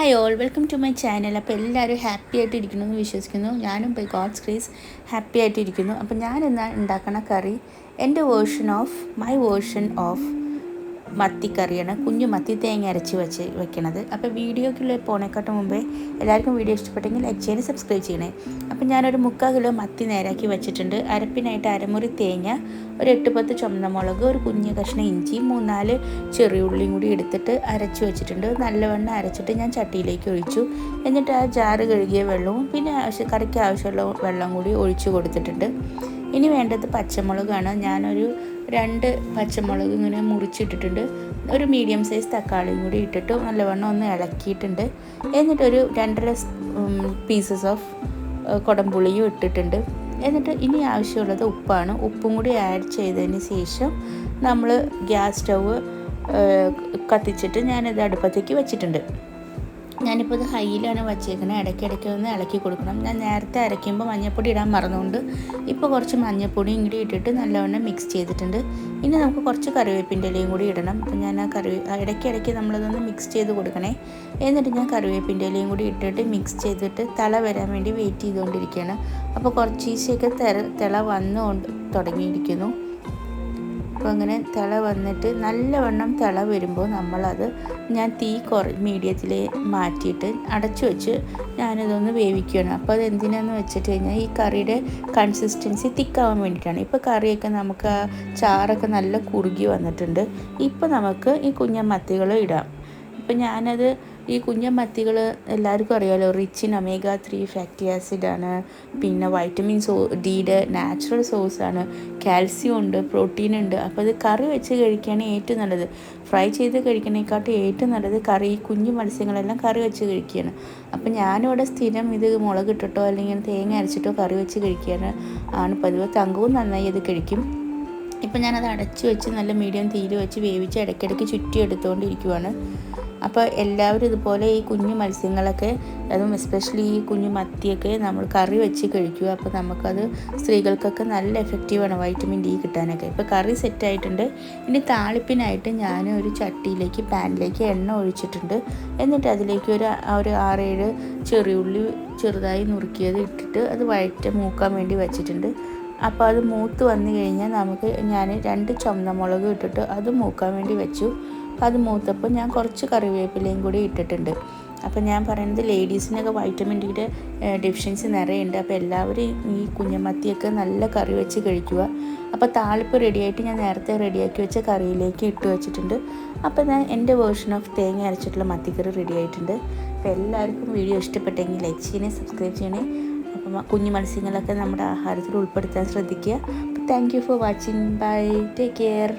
Hi all welcome to my channel അപ്പോൾ എല്ലാവരും happy ആയിട്ട് ഇരിക്കണമെന്ന് എന്ന് വിശ്വസിക്കുന്നു. ഞാനും ബൈ ഗോഡ്സ് ക്രീസ് ഹാപ്പി ആയിട്ട് ഇരിക്കുന്നു അപ്പോൾ ഞാൻ ഇന്ന് ഉണ്ടാക്കണ കറി എന്റെ version of my version of മത്തിക്കറിയാണ്. കുഞ്ഞു മത്തി തേങ്ങ അരച്ച് വെച്ച് വെക്കണത്. അപ്പോൾ വീഡിയോക്കുള്ള പോണേക്കാട്ട് മുമ്പേ എല്ലാവർക്കും വീഡിയോ ഇഷ്ടപ്പെട്ടെങ്കിൽ ലൈക്ക് ചെയ്യണേ സബ്സ്ക്രൈബ് ചെയ്യണേ. അപ്പോൾ ഞാനൊരു മുക്കാൽ കിലോ മത്തി നേരാക്കി വെച്ചിട്ടുണ്ട്. അരപ്പിനായിട്ട് അരമുറി തേങ്ങ ഒരു എട്ട് പത്ത് ചുമന്ന മുളക് ഒരു കുഞ്ഞ് കഷ്ണം ഇഞ്ചി മൂന്നാൽ ചെറിയുള്ളിയും കൂടി എടുത്തിട്ട് അരച്ച് വെച്ചിട്ടുണ്ട്. നല്ലവണ്ണം അരച്ചിട്ട് ഞാൻ ചട്ടിയിലേക്ക് ഒഴിച്ചു. എന്നിട്ട് ആ ജാറ് കഴുകിയ വെള്ളവും പിന്നെ ആവശ്യ കറിക്ക് ആവശ്യമുള്ള വെള്ളം കൂടി ഒഴിച്ചു കൊടുത്തിട്ടുണ്ട്. ഇനി വേണ്ടത് പച്ചമുളകാണ്. ഞാനൊരു രണ്ട് പച്ചമുളക് ഇങ്ങനെ മുറിച്ചിട്ടിട്ടുണ്ട്. ഒരു മീഡിയം സൈസ് തക്കാളിയും കൂടി ഇട്ടിട്ട് നല്ലവണ്ണം ഒന്ന് ഇളക്കിയിട്ടുണ്ട്. എന്നിട്ടൊരു രണ്ടര പീസസ് ഓഫ് കുടംപുളിയും ഇട്ടിട്ടുണ്ട്. എന്നിട്ട് ഇനി ആവശ്യമുള്ളത് ഉപ്പാണ്. ഉപ്പും കൂടി ആഡ് ചെയ്തതിന് ശേഷം നമ്മൾ ഗ്യാസ് സ്റ്റൗവ് കത്തിച്ചിട്ട് ഞാനത് അടുപ്പത്തേക്ക് വെച്ചിട്ടുണ്ട്. ഞാനിപ്പോൾ ഇത് ഹൈയിലാണ് വച്ചേക്കുന്നത് ഇടയ്ക്കിടയ്ക്ക് ഒന്ന് ഇളക്കി കൊടുക്കണം. ഞാൻ നേരത്തെ അരയ്ക്കുമ്പോൾ മഞ്ഞൾപ്പൊടി ഇടാൻ മറന്നുകൊണ്ട് ഇപ്പോൾ കുറച്ച് മഞ്ഞൾപ്പൊടി ഇങ്ങോട്ട് ഇട്ടിട്ട് നല്ലവണ്ണം മിക്സ് ചെയ്തിട്ടുണ്ട്. ഇനി നമുക്ക് കുറച്ച് കറിവേപ്പിന്റെ ഇലയും കൂടി ഇടണം. അപ്പോൾ ഞാൻ ആ കറി ഇടയ്ക്കിടയ്ക്ക് നമ്മളതൊന്ന് മിക്സ് ചെയ്ത് കൊടുക്കണേ. എന്നിട്ട് ഞാൻ കറിവേപ്പിന്റെ ഇലയും കൂടി ഇട്ടിട്ട് മിക്സ് ചെയ്തിട്ട് തിള വരാൻ വേണ്ടി വെയിറ്റ് ചെയ്തുകൊണ്ടിരിക്കുകയാണ് അപ്പോൾ കുറച്ച് ഈശയൊക്കെ തിള തിള വന്നുകൊണ്ട് തുടങ്ങിയിരിക്കുന്നു. അപ്പോൾ അങ്ങനെ തിള വന്നിട്ട് നല്ലവണ്ണം തിള വരുമ്പോൾ നമ്മളത് ഞാൻ തീ കുറ മീഡിയത്തിൽ മാറ്റിയിട്ട് അടച്ചു വെച്ച് ഞാനിതൊന്ന് വേവിക്കുകയാണ് അപ്പോൾ അത് എന്തിനാന്ന് വെച്ചിട്ട് കഴിഞ്ഞാൽ ഈ കറിയുടെ കൺസിസ്റ്റൻസി തിക്കാവാൻ വേണ്ടിയിട്ടാണ് ഇപ്പോൾ കറിയൊക്കെ നമുക്ക് ആ ചാറൊക്കെ നല്ല കുറുകി വന്നിട്ടുണ്ട്. ഇപ്പോൾ നമുക്ക് ഈ കുഞ്ഞമത്തികൾ ഇടാം. ഇപ്പം ഞാനത് ഈ കുഞ്ഞമത്തികൾ എല്ലാവർക്കും അറിയാമല്ലോ rich in omega three fatty ആസിഡാണ് പിന്നെ വൈറ്റമിൻ സോ ഡിയുടെ നാച്ചുറൽ സോഴ്സാണ് കാൽസ്യം ഉണ്ട് പ്രോട്ടീൻ ഉണ്ട്. അപ്പോൾ അത് കറി വെച്ച് കഴിക്കുകയാണ് ഏറ്റവും നല്ലത്. ഫ്രൈ ചെയ്ത് കഴിക്കണേക്കാട്ടും ഏറ്റവും നല്ലത് കറി ഈ കുഞ്ഞു മത്സ്യങ്ങളെല്ലാം കറി വെച്ച് കഴിക്കുകയാണ് അപ്പോൾ ഞാനിവിടെ സ്ഥിരം ഇത് മുളക് ഇട്ടിട്ടോ അല്ലെങ്കിൽ തേങ്ങ അരച്ചിട്ടോ കറി വെച്ച് കഴിക്കുകയാണ് ആണ് പതിവ് തങ്കവും നന്നായി അത് കഴിക്കും. ഇപ്പം ഞാനത് അടച്ചു വെച്ച് നല്ല മീഡിയം തീയിൽ വെച്ച് വേവിച്ച് ഇടയ്ക്കിടയ്ക്ക് ചുറ്റി എടുത്തുകൊണ്ടിരിക്കുവാണ് അപ്പോൾ എല്ലാവരും ഇതുപോലെ ഈ കുഞ്ഞു മത്സ്യങ്ങളൊക്കെ അതും എസ്പെഷ്യലി ഈ കുഞ്ഞു മത്തിയൊക്കെ നമ്മൾ കറി വെച്ച് കഴിക്കുക. അപ്പോൾ നമുക്കത് സ്ത്രീകൾക്കൊക്കെ നല്ല എഫക്റ്റീവാണ് വൈറ്റമിൻ ഡി കിട്ടാനൊക്കെ. ഇപ്പോൾ കറി സെറ്റായിട്ടുണ്ട് ഇനി താളിപ്പിനായിട്ട് ഞാൻ ഒരു ചട്ടിയിലേക്ക് പാനിലേക്ക് എണ്ണ ഒഴിച്ചിട്ടുണ്ട്. എന്നിട്ട് അതിലേക്ക് ഒരു ഒരു ആറേഴ് ചെറിയുള്ളി ചെറുതായി നുറുക്കിയത് ഇട്ടിട്ട് അത് വഴറ്റ മൂക്കാൻ വേണ്ടി വെച്ചിട്ടുണ്ട്. അപ്പോൾ അത് മൂത്ത് വന്നു കഴിഞ്ഞാൽ നമുക്ക് ഞാൻ രണ്ട് ചുമന്ന മുളക് ഇട്ടിട്ട് അത് മൂക്കാൻ വേണ്ടി വെച്ചു. അത് മൂത്തപ്പോൾ ഞാൻ കുറച്ച് കറിവേപ്പിലയും കൂടി ഇട്ടിട്ടുണ്ട്. അപ്പോൾ ഞാൻ പറയുന്നത് ലേഡീസിനൊക്കെ വൈറ്റമിൻ ഡിയുടെ ഡെഫിഷ്യൻസി നിറയുണ്ട്. അപ്പോൾ എല്ലാവരും ഈ കുഞ്ഞമത്തിയൊക്കെ നല്ല കറി വെച്ച് കഴിക്കുക. അപ്പോൾ താളിപ്പ് റെഡിയായിട്ട് ഞാൻ നേരത്തെ റെഡിയാക്കി വെച്ച കറിയിലേക്ക് ഇട്ട് വെച്ചിട്ടുണ്ട്. അപ്പോൾ ഞാൻ എന്റെ വേർഷൻ ഓഫ് തേങ്ങ അരച്ചിട്ടുള്ള മത്തിക്കറി റെഡി ആയിട്ടുണ്ട്. അപ്പോൾ എല്ലാവർക്കും വീഡിയോ ഇഷ്ടപ്പെട്ടെങ്കിൽ ലൈക്ക് ചെയ്യണേ സബ്സ്ക്രൈബ് ചെയ്യണേ. അപ്പം കുഞ്ഞു മത്സ്യങ്ങളൊക്കെ നമ്മുടെ ആഹാരത്തിൽ ഉൾപ്പെടുത്താൻ ശ്രദ്ധിക്കുക. അപ്പോൾ thank you for watching bye take care